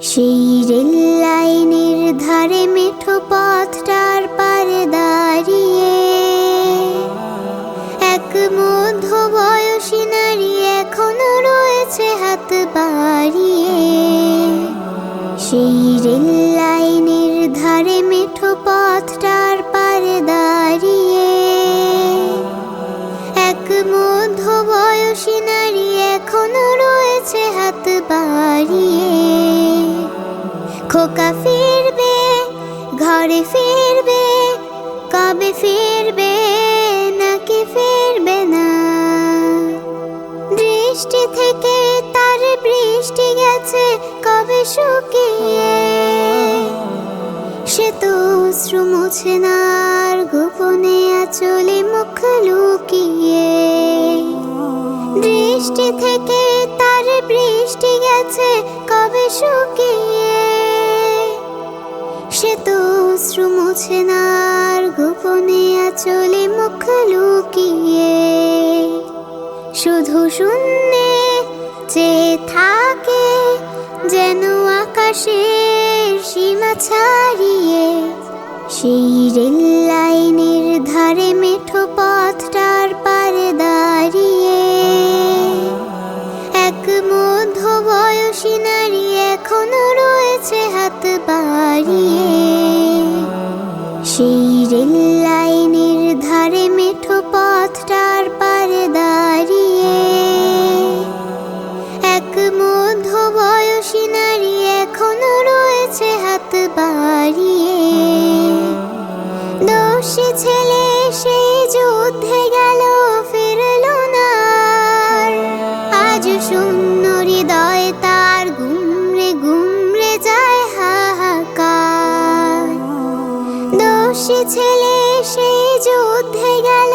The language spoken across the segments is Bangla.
সেই রেল লাইনের ধারে মেঠো পথটার পারে দাঁড়িয়ে। এক মধ্য বয়সী নারী এখনও রয়েছে হাত বাড়িয়ে। সেই রেল লাইনের ধারে মেঠো পথটার পারে দাঁড়িয়ে। এক মধ্য বয়সী নারী এখনও রয়েছে হাত বাড়িয়ে। খোকা ফিরবে, ঘরে ফিরবে, কবে ফিরবে, নাকি ফিরবে না? দৃষ্টি থেকে তার বৃষ্টি গেছে, কবে শুকিয়ে? সে তো অশ্রু মুছে গোপনে আচলে মুখ লুকিয়ে। দৃষ্টি থেকে তার বৃষ্টি গেছে, কবে শুকিয়ে? অশ্রু মুছে না, আর গোপনে আচলে মুখ লুকিয়ে। শুধু শূন্যে যে থাকে যেন আকাশের সীমা ছাড়িয়ে। সেই রেল লাইনের ধারে মেঠো পথটার পারে দাঁড়িয়ে। এক মধ্য বয়সী নারী এখনও রয়েছে হাত বাড়িয়ে। বাড়িয়ে দোষী ছেলে সেই যুদ্ধে গেল, ফিরল না। আজ শূন্য হৃদয় তার গুমরে গুমরে যায় হাহাকার দোষী ছেলে সেই যুদ্ধে গেল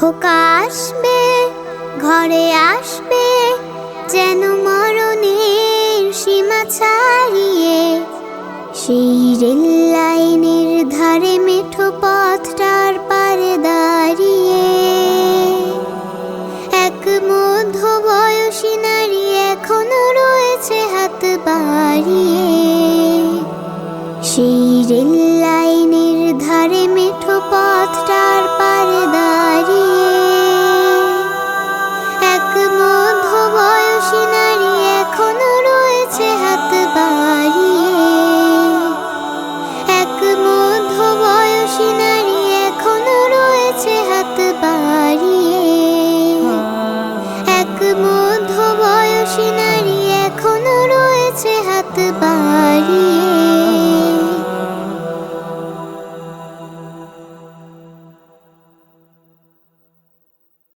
খোকা আসবে, ঘরে আসবে, যেন মরণের সীমা ছাড়িয়ে। সেই রেল লাইনের ধারে মেঠো পথটার পারে দাঁড়িয়ে। এক মধ্য বয়সী নারী এখনও রয়েছে হাত বাড়িয়ে। সেই রেল